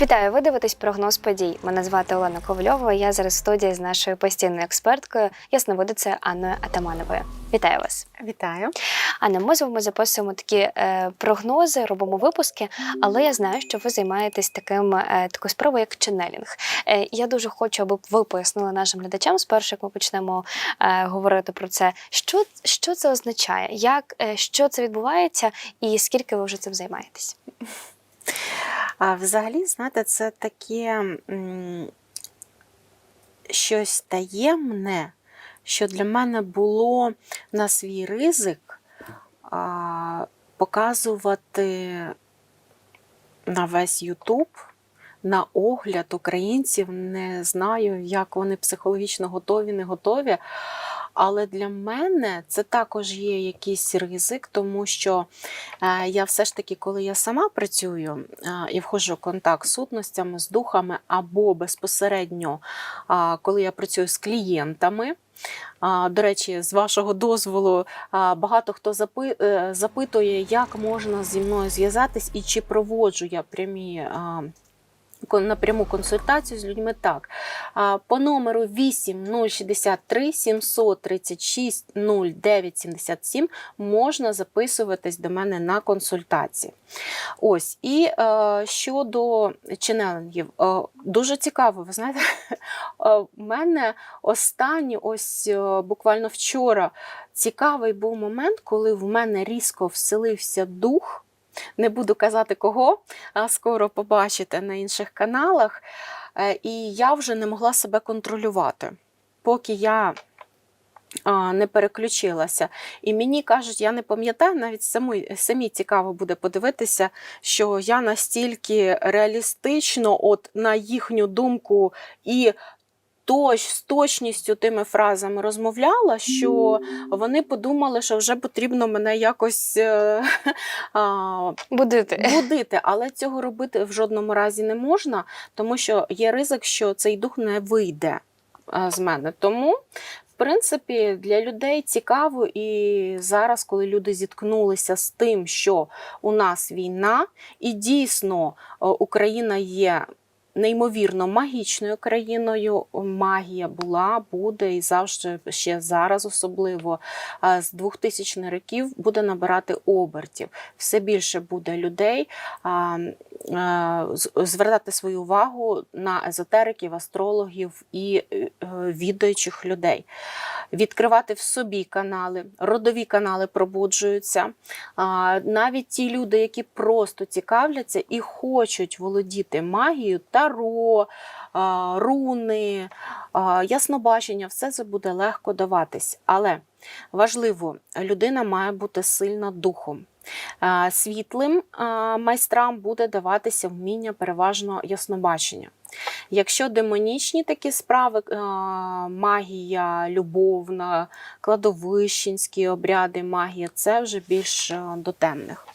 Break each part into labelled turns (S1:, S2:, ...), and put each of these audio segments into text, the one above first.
S1: Вітаю, ви дивитесь прогноз подій. Мене звати Олена Ковальова. Я зараз в студії з нашою постійною експерткою, ясновидицею Анною Атамановою. Вітаю вас,
S2: Вітаю.
S1: Анна. Ми з вами записуємо такі е, прогнози, робимо випуски, але я знаю, що ви займаєтесь таким е, такою справою, як ченнелінг. Е, я дуже хочу, аби ви пояснили нашим глядачам спершу, як ми почнемо е, говорити про це. Що, що це означає? Як е, що це відбувається, і скільки ви вже цим займаєтесь?
S2: А взагалі, знаєте, це таке щось таємне, що для мене було на свій ризик а, показувати на весь Ютуб. На огляд українців не знаю, як вони психологічно готові, не готові. Але для мене це також є якийсь ризик, тому що е, я все ж таки, коли я сама працюю е, і входжу в контакт з сутностями, з духами, або безпосередньо, коли я працюю з клієнтами. До речі, з вашого дозволу, багато хто е, запитує, як можна зі мною зв'язатись і чи проводжу я прямі. Напряму консультацію з людьми так. По номеру 8063 736 0977 можна записуватись до мене на консультації. Ось, і е, щодо ченелингів, е, дуже цікаво, ви знаєте, е, в мене останні, ось е, буквально вчора, цікавий був момент, коли в мене різко вселився дух. Не буду казати кого, скоро побачите на інших каналах. Е, І я вже не могла себе контролювати, поки я не переключилася. І мені кажуть, я не пам'ятаю, навіть самі, самі цікаво буде подивитися, що я настільки реалістично, от на їхню думку, і точ, з точністю тими фразами розмовляла, що вони подумали, що вже потрібно мене якось е, а,
S1: Будити.
S2: будити, але цього робити в жодному разі не можна, тому що є ризик, що цей дух не вийде е, з мене. Тому, в принципі, для людей цікаво, і зараз, коли люди зіткнулися з тим, що у нас війна, і дійсно е, Україна є. Неймовірно магічною країною магія була, буде і завжди ще зараз, особливо е, з 2000-х років, буде набирати обертів. Все більше буде людей звертати свою увагу на езотериків, астрологів і е, відаючих людей. Відкривати в собі канали, родові канали пробуджуються. Навіть ті люди, які просто цікавляться і хочуть володіти магією, таро, руни, яснобачення, все це буде легко даватись. Але важливо, людина має бути сильна духом. А, Світлим майстрам буде даватися вміння переважно яснобачення. Якщо демонічні такі справи, магія, любовна, кладовищенські обряди, магія, це вже більш до темних.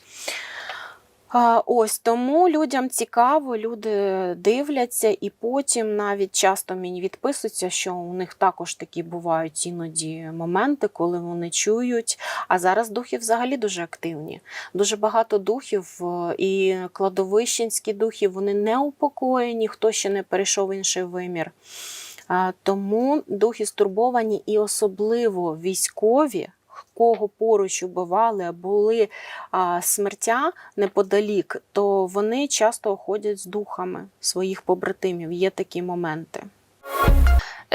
S2: Ось тому людям цікаво, люди дивляться, і потім навіть часто мені відписуються, що у них також такі бувають іноді моменти, коли вони чують. А зараз духи взагалі дуже активні. Дуже багато духів, е, і кладовищенські духи вони не упокоєні, хто ще не перейшов в інший вимір. Тому духи стурбовані і особливо військові. Кого поруч убивали, були а, смертя неподалік, то вони часто ходять з духами своїх побратимів. Є такі моменти.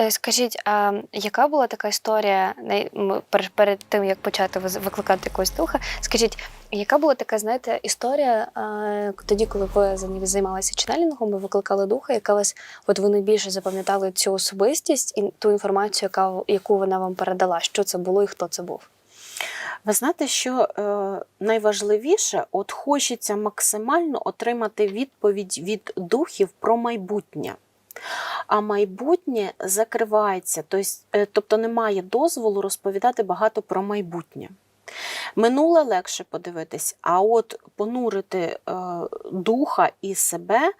S1: Е, Скажіть, а яка була така історія перед тим, як почати викликати якогось духа? Скажіть, яка була така, знаєте, історія тоді, коли ви за- займалися ченелінгом, ви викликали духа, яка вас, от ви найбільше запам'ятали цю особистість і ту інформацію, яка, яку вона вам передала? Що це було і хто це був?
S2: Ви знаєте, що е, найважливіше, от хочеться максимально отримати відповідь від духів про майбутнє. А майбутнє закривається, тобто, е, тобто немає дозволу розповідати багато про майбутнє. Минуле легше подивитись, а от понурити е, духа і себе,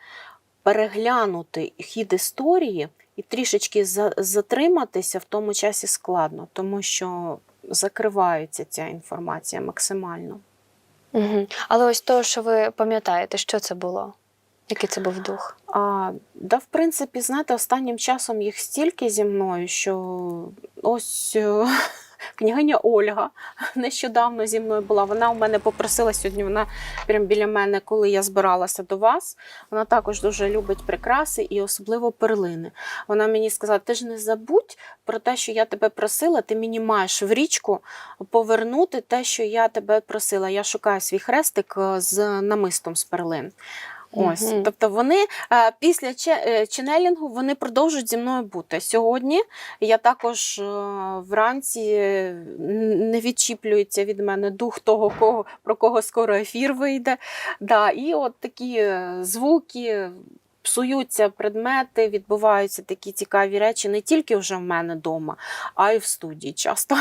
S2: переглянути хід історії і трішечки затриматися в тому часі складно, тому що закривається ця інформація максимально.
S1: Угу. Але ось то, що ви пам'ятаєте, що це було? Який це був дух?
S2: А, да, в принципі, знаєте, останнім часом їх стільки зі мною, що ось е, княгиня Ольга нещодавно зі мною була. Вона у мене попросила сьогодні. Вона прямо біля мене, коли я збиралася до вас. Вона також дуже любить прикраси і особливо перлини. Вона мені сказала: ти ж не забудь про те, що я тебе просила, ти мені маєш в річку повернути те, що я тебе просила. Я шукаю свій хрестик е, з намистом з перлин. Ось,
S1: угу.
S2: тобто вони е, після е, ченелінгу вони продовжують зі мною бути. Сьогодні я також е, вранці не відчіплюється від мене дух того, кого, про кого скоро ефір вийде. Да, і от такі звуки. Псуються предмети, відбуваються такі цікаві речі не тільки вже в мене вдома, а й в студії часто.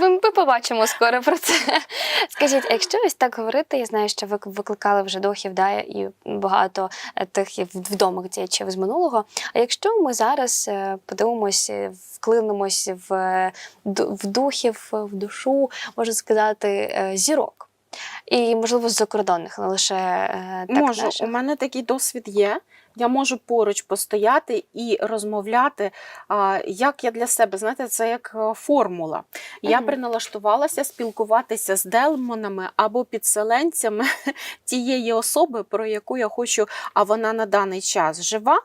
S1: Ми, ми побачимо скоро про це. Скажіть, якщо ось так говорити, я знаю, що ви викликали вже духів, да, і багато е, тих відомих діячів з минулого. А якщо ми зараз е, подивимося, вклинемось в, е, в духів, в душу, можна сказати, е, зірок. І, можливо, з закордонних, не лише е, так
S2: можу,
S1: наших.
S2: у мене такий досвід є. Я можу поруч постояти і розмовляти, як я для себе, знаєте, це як е, формула. Я приналаштувалася спілкуватися з демонами або підселенцями тієї особи, про яку я хочу, а вона на даний час жива.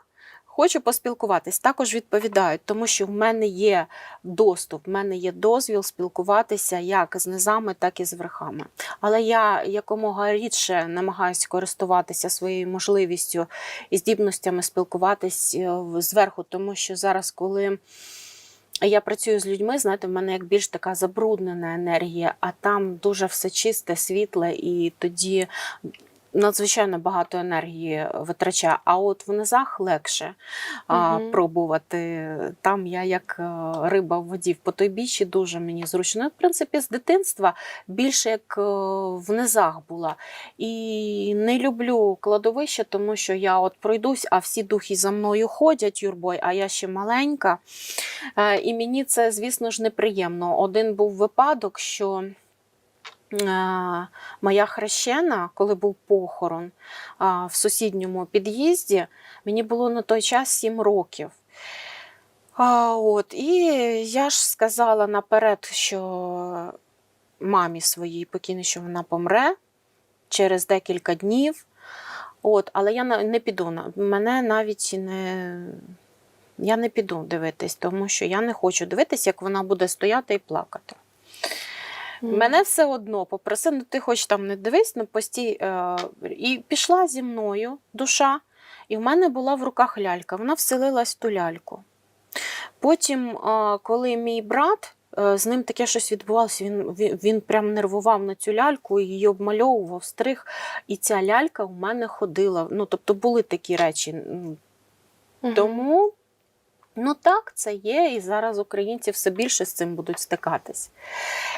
S2: Хочу поспілкуватись, також відповідають, тому що в мене є доступ, в мене є дозвіл спілкуватися як з низами, так і з верхами. Але я якомога рідше намагаюся користуватися своєю можливістю і здібностями спілкуватись е, зверху, тому що зараз, коли я працюю з людьми, знаєте, в мене як більш така забруднена енергія, а там дуже все чисте, світле, і тоді. Надзвичайно багато енергії витрачає, а от в низах легше а,
S1: Мгм.
S2: пробувати. Там я як е, риба в воді в потойбіччі дуже мені зручно. Ну, В принципі, з дитинства більше як е, в низах була. І не люблю кладовище, тому що я от пройдусь, а всі духи за мною ходять, юрбой, а я ще маленька. Е, І мені це, звісно ж, неприємно. Один був випадок, що. Е, Моя хрещена, коли був похорон в сусідньому під'їзді, мені було на той час 7 років. От, і я ж сказала наперед, що мамі своїй покійній, що вона помре через декілька днів. От, але я не піду. Мене навіть не. Я не піду дивитись, тому що я не хочу дивитись, як вона буде стояти і плакати. Мене все одно попросив, ну ти хоч там не дивись, ну постій. Е, і пішла зі мною душа, і в мене була в руках лялька. Вона вселилась в ту ляльку. Потім, е, коли мій брат, е, з ним таке щось відбувалося, він, він, він прям нервував на цю ляльку, її обмальовував, стриг, і ця лялька у мене ходила. Ну, тобто були такі речі.
S1: Мгм.
S2: тому, ну так, це є, і зараз українці все більше з цим будуть стикатись.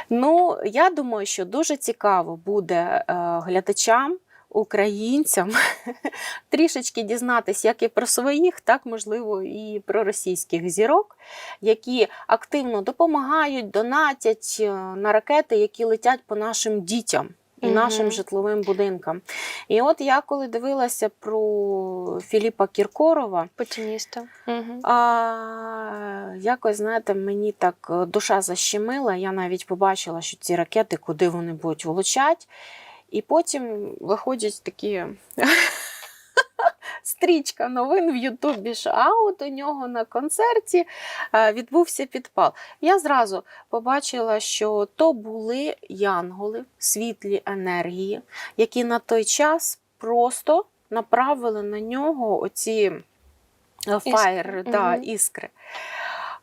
S2: Ну, я думаю, що дуже цікаво буде е, глядачам. Українцям трішечки дізнатись як і про своїх, так можливо і про російських зірок, які активно допомагають, донатять е, на ракети, які летять по нашим дітям і нашим житловим будинкам. І от я коли дивилася про Філіпа Кіркорова,
S1: Путіністо. Мгм.
S2: а, якось, знаєте, мені так е, душа защемила. Я навіть побачила, що ці ракети, куди вони будуть влучати. І потім виходять такі стрічка новин в Ютубі, що а от у нього на концерті е, відбувся підпал. Я зразу побачила, що то були янголи, світлі енергії, які на той час просто направили на нього оці е, фаєр, да,
S1: Мгм.
S2: іскри.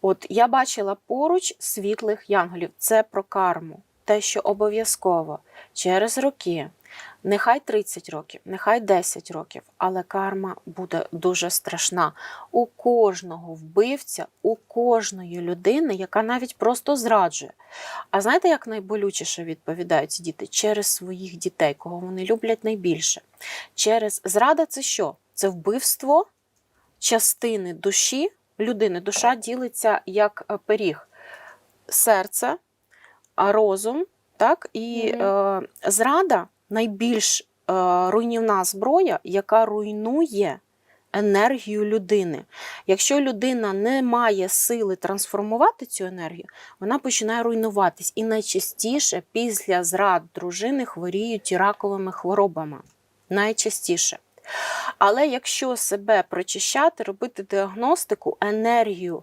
S2: От я бачила поруч світлих янголів. Це про карму. Те, що обов'язково через роки, нехай 30 років, нехай 10 років, але карма буде дуже страшна. У кожного вбивця, у кожної людини, яка навіть просто зраджує. А знаєте, як найболючіше відповідають діти? Через своїх дітей, кого вони люблять найбільше. Через зрада це що? Це вбивство частини душі людини. Душа ділиться як е, пиріг. Серце, розум, так? І
S1: Мгм.
S2: е, зрада найбільш руйнівна зброя, яка руйнує енергію людини. Якщо людина не має сили трансформувати цю енергію, вона починає руйнуватись. І найчастіше після зрад дружини хворіють і раковими хворобами. Найчастіше. Але якщо себе прочищати, робити діагностику, енергію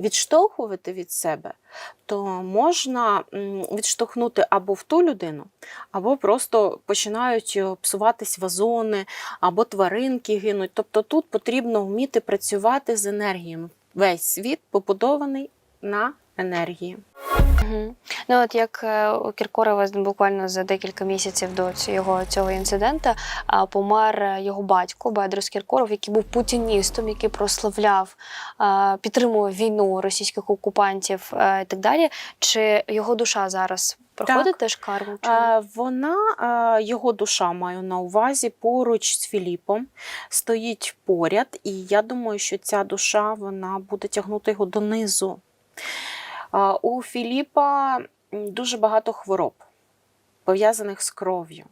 S2: відштовхувати від себе, то можна відштовхнути або в ту людину, або просто починають е, псуватись вазони, або тваринки гинуть. Тобто тут потрібно вміти працювати з енергіями. Весь світ побудований на енергії.
S1: Угу. Ну от як е, у Кіркорова буквально за декілька місяців до цього, цього інциденту помер е, його батько Бедрос Кіркоров, який був путіністом, який прославляв, підтримував війну російських окупантів е, і так далі. Чи його душа зараз проходить теж карму? Чи...
S2: Е, Вона, його душа маю на увазі, поруч з Філіпом стоїть поряд, і я думаю, що ця душа вона буде тягнути його донизу. У Філіпа дуже багато хвороб, пов'язаних з кров'ю.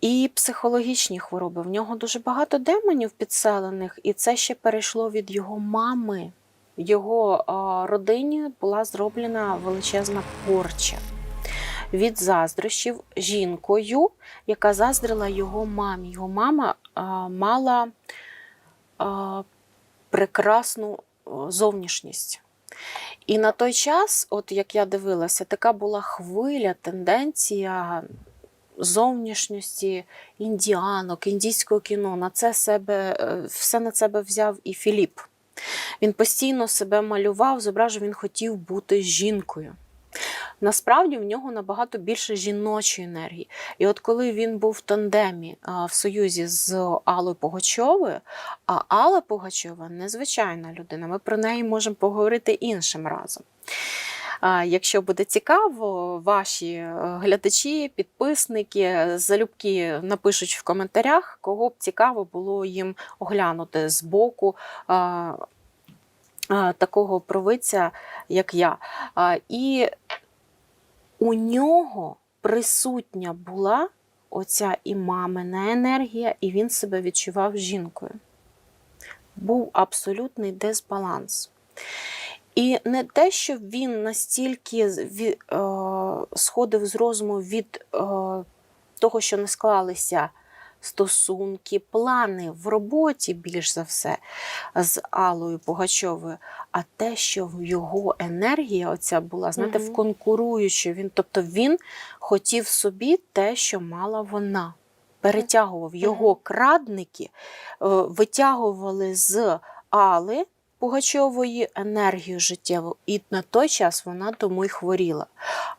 S2: І психологічні хвороби. В нього дуже багато демонів підселених, і це ще перейшло від його мами. В його родині була зроблена величезна порча від заздрощів жінкою, яка заздрила його мамі. Його мама мала прекрасну зовнішність. І на той час, от як я дивилася, така була хвиля, тенденція зовнішності індіанок, індійського кіно. На це себе, е, все на себе взяв і Філіп. Він постійно себе малював, зображував, він хотів бути жінкою. Насправді в нього набагато більше жіночої енергії. І от коли він був в тандемі в союзі з Аллою Пугачовою, а Алла Пугачова незвичайна людина, ми про неї можемо поговорити іншим разом. Якщо буде цікаво, ваші е, глядачі, підписники, залюбки напишуть в коментарях, кого б цікаво було їм оглянути з боку такого провидця, як я. І у нього присутня була оця і мамина енергія, і він себе відчував жінкою. Був абсолютний дисбаланс. І не те, що він настільки е, сходив з розуму від е, того, що не склалися стосунки, плани в роботі більш за все з Аллою Пугачовою, а те, що його енергія оця була, знаєте,
S1: Мгм.
S2: в конкуруючу. Він, тобто він хотів собі те, що мала вона. Перетягував його крадники, е, витягували з Али Пугачової енергію життєву, і на той час вона тому й хворіла.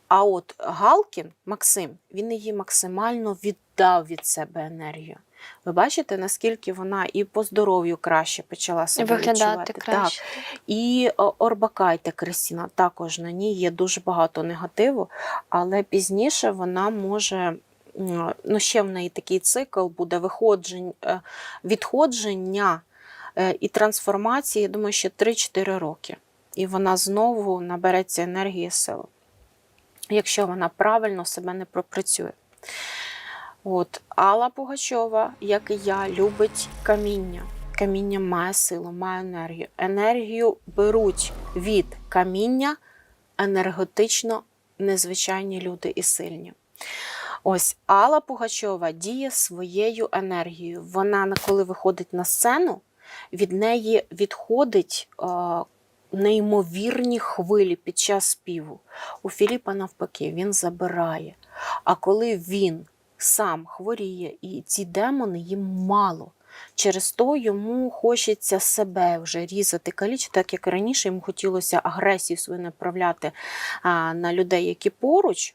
S2: А от Галкін, Максим, він її максимально віддав від себе енергію. Ви бачите, наскільки вона і по здоров'ю краще почала себе
S1: Виглядати
S2: відчувати.
S1: краще.
S2: Так. І Орбакайте Кристіна також на ній є дуже багато негативу, але пізніше вона може. Ну, ще в неї такий цикл буде виходжень, е, відходження е, і трансформації, я думаю, ще 3-4 роки. І вона знову набереться енергії і сили, якщо вона правильно себе не пропрацює. От, Алла Пугачова, як і я, любить каміння. Каміння має силу, має енергію. Енергію беруть від каміння енергетично незвичайні люди і сильні. Ось Алла Пугачова діє своєю енергією. Вона, коли виходить на сцену, від неї відходить е, неймовірні хвилі під час співу. У Філіпа навпаки, він забирає. А коли він сам хворіє, і ці демони їм мало. Через то йому хочеться себе вже різати, калічити, так як раніше йому хотілося агресію свою направляти на людей, які поруч.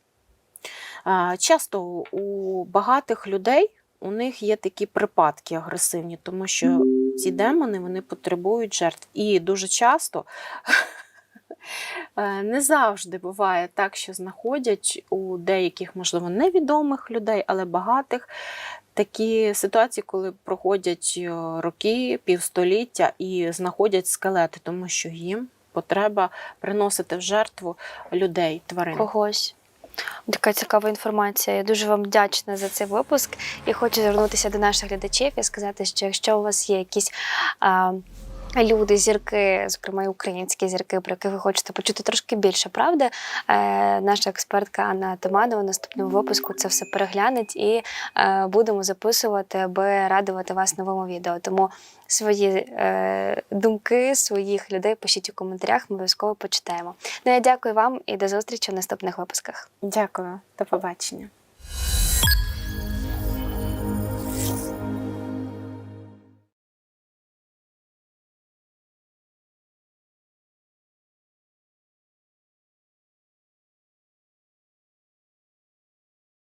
S2: Часто у багатих людей у них є такі припадки агресивні, тому що ці демони вони потребують жертв. І дуже часто не завжди буває так, що знаходять у деяких, можливо, невідомих людей, але багатих такі ситуації, коли проходять е, роки, півстоліття і знаходять скелети, тому що їм потреба приносити в жертву людей, тварин.
S1: Когось. Така цікава інформація. Я дуже вам вдячна за цей випуск і хочу звернутися до наших глядачів і сказати, що якщо у вас є якісь а, люди, зірки, зокрема і українські зірки, про яких ви хочете почути трошки більше правди, е, наша експертка Анна Томанова наступному випуску це все переглянеть і е, будемо записувати, аби радувати вас новому відео. Тому свої е, думки своїх людей пишіть у коментарях, ми обов'язково почитаємо. Ну я дякую вам і до зустрічі в наступних випусках.
S2: Дякую, до побачення.